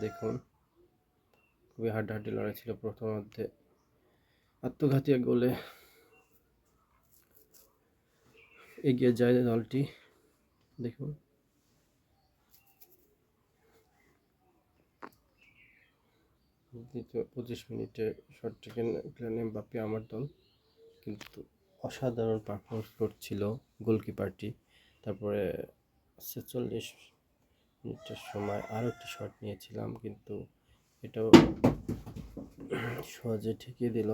দেখুন। খুবই হাড্ডাহাড্ডি লড়াই ছিল প্রথমার্ধে আত্মঘাতী গোলে এগিয়ে যায় দলটি। দেখুন। পঁচিশ মিনিটে শট টেকেন ক্লিয়ান বাপি আমার দল। কিন্তু অসাধারণ পারফরমেন্স করছিল গোলকিপারটি। তারপরে ছেচল্লিশ মিনিটের সময় আরও একটি শট নিয়েছিলাম, কিন্তু এটাও সহজে ঠেকিয়ে দিল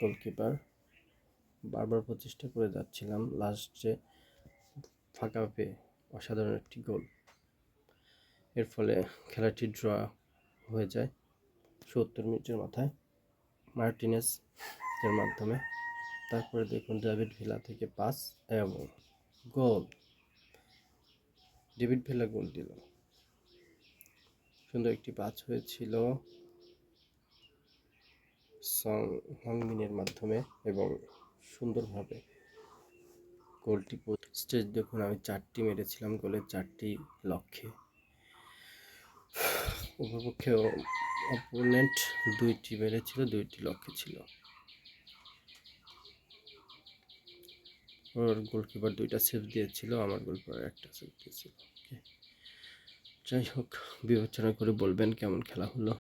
গোলকিপার বারবার প্রচেষ্টা করে যাচ্ছিলাম লাস্টে ফাঁকা পেয়ে, অসাধারণ একটি গোল এর ফলে খেলাটি ড্র হয়ে যায় সত্তর মিনিটের মাথায় মার্টিনেস এর মাধ্যমে। তারপরে দেখুন, ডেভিড ভিলা থেকে পাস এবং গোল ডেভিড ভিলা গোল দিল। সুন্দর একটি পাস হয়েছিল সং হংমিনের মাধ্যমে এবং সুন্দরভাবে গোলটি স্টেজ দেখুন, আমি চারটি মেরেছিলাম গোলের চারটি লক্ষ্যে। উপপক্ষে অপোনেন্ট দুইটি মেরেছিল, দুইটি লক্ষ্যে ছিল। ওর গোলকিপার দুইটা সেভ দিয়েছিল, আমার গোলকিপার একটা সেভ দিয়েছিল. যাই হোক, বিবেচনা করে বলবেন কেমন খেলা হলো